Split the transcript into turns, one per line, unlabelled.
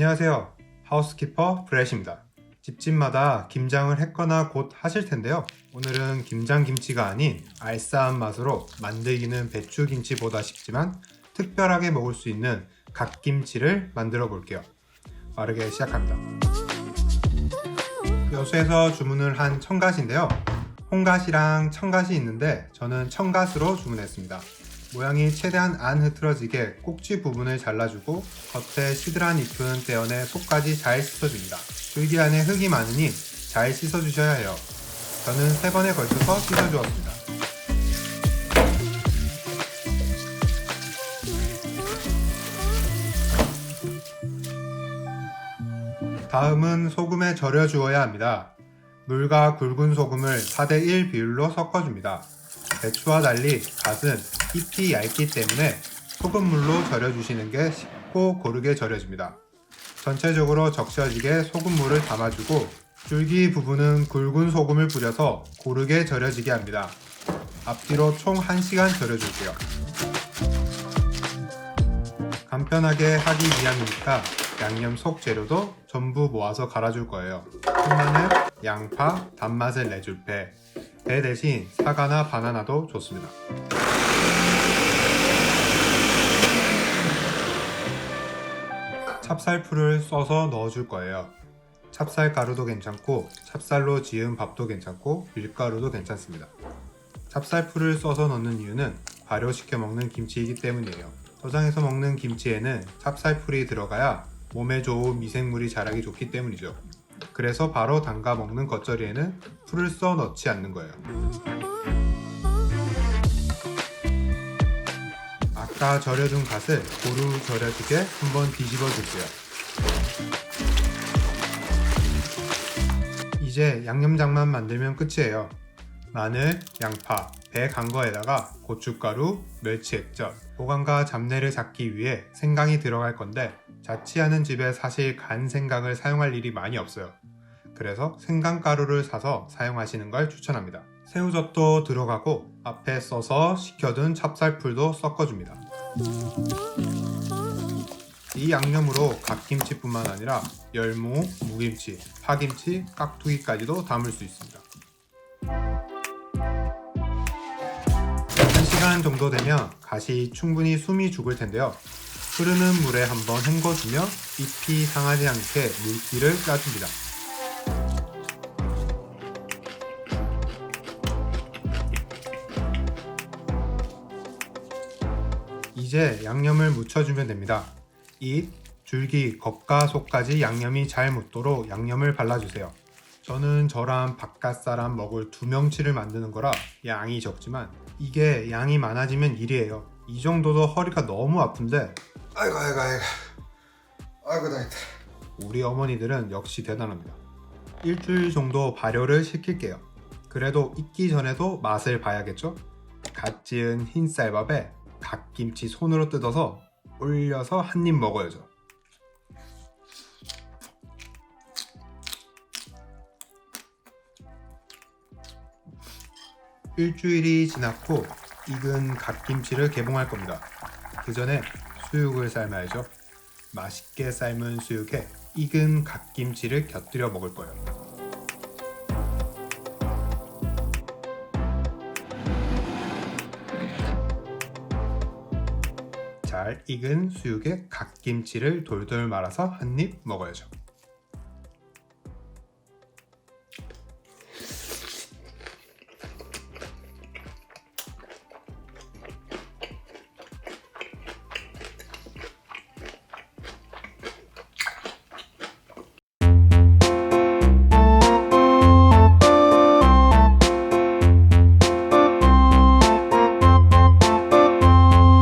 안녕하세요. 하우스키퍼 브렛입니다. 집집마다 김장을 했거나 곧 하실 텐데요. 오늘은 김장 김치가 아닌 알싸한 맛으로 만들기는 배추 김치보다 쉽지만 특별하게 먹을 수 있는 갓김치를 만들어 볼게요. 빠르게 시작합니다. 여수에서 주문을 한 청갓인데요. 홍갓이랑 청갓이 있는데 저는 청갓으로 주문했습니다. 모양이 최대한 안 흐트러지게 꼭지 부분을 잘라주고 겉에 시들한 잎은 떼어내 속까지 잘 씻어줍니다. 줄기 안에 흙이 많으니 잘 씻어주셔야 해요. 저는 세 번에 걸쳐서 씻어주었습니다. 다음은 소금에 절여 주어야 합니다. 물과 굵은 소금을 4대1 비율로 섞어줍니다. 배추와 달리 갓은 잎이 얇기 때문에 소금물로 절여주시는 게 쉽고 고르게 절여집니다. 전체적으로 적셔지게 소금물을 담아주고 줄기 부분은 굵은 소금을 뿌려서 고르게 절여지게 합니다. 앞뒤로 총 1시간 절여줄게요. 간편하게 하기 위함이니까 양념 속 재료도 전부 모아서 갈아줄 거예요. 콩마늘, 양파, 단맛을 내줄 배. 배 대신 사과나 바나나도 좋습니다. 찹쌀풀을 써서 넣어줄 거예요. 찹쌀 가루도 괜찮고 찹쌀로 지은 밥도 괜찮고 밀가루도 괜찮습니다. 찹쌀풀을 써서 넣는 이유는 발효시켜 먹는 김치이기 때문이에요. 도장에서 먹는 김치에는 찹쌀풀이 들어가야 몸에 좋은 미생물이 자라기 좋기 때문이죠. 그래서 바로 담가 먹는 겉절이에는 풀을 써 넣지 않는 거예요. 아까 절여준 갓을 고루 절여지게 한번 뒤집어 줄게요. 이제 양념장만 만들면 끝이에요. 마늘, 양파, 배 간 거에다가 고춧가루, 멸치 액젓, 보관과 잡내를 잡기 위해 생강이 들어갈 건데 자취하는 집에 사실 간 생강을 사용할 일이 많이 없어요. 그래서 생강가루를 사서 사용하시는 걸 추천합니다. 새우젓도 들어가고 앞에 써서 식혀둔 찹쌀풀도 섞어줍니다. 이 양념으로 갓김치뿐만 아니라 열무, 무김치, 파김치, 깍두기까지도 담을 수 있습니다. 1시간 정도 되면 갓이 충분히 숨이 죽을 텐데요. 흐르는 물에 한번 헹궈주며 잎이 상하지 않게 물기를 짜줍니다. 이제 양념을 묻혀주면 됩니다. 잎, 줄기, 겉과 속까지 양념이 잘 묻도록 양념을 발라주세요. 저는 저랑 바깥 사람 먹을 두 명치를 만드는 거라 양이 적지만 이게 양이 많아지면 일이에요. 이 정도도 허리가 너무 아픈데
아이고 아이고 아이고 아이고 나이다
우리 어머니들은 역시 대단합니다. 일주일 정도 발효를 시킬게요. 그래도 익기 전에도 맛을 봐야겠죠? 갓 지은 흰 쌀밥에 갓김치 손으로 뜯어서 올려서 한 입 먹어야죠. 일주일이 지났고 익은 갓김치를 개봉할 겁니다. 그 전에 수육을 삶아야죠. 맛있게 삶은 수육에 익은 갓김치를 곁들여 먹을 거예요. 잘 익은 수육에 갓김치를 돌돌 말아서 한 입 먹어야죠.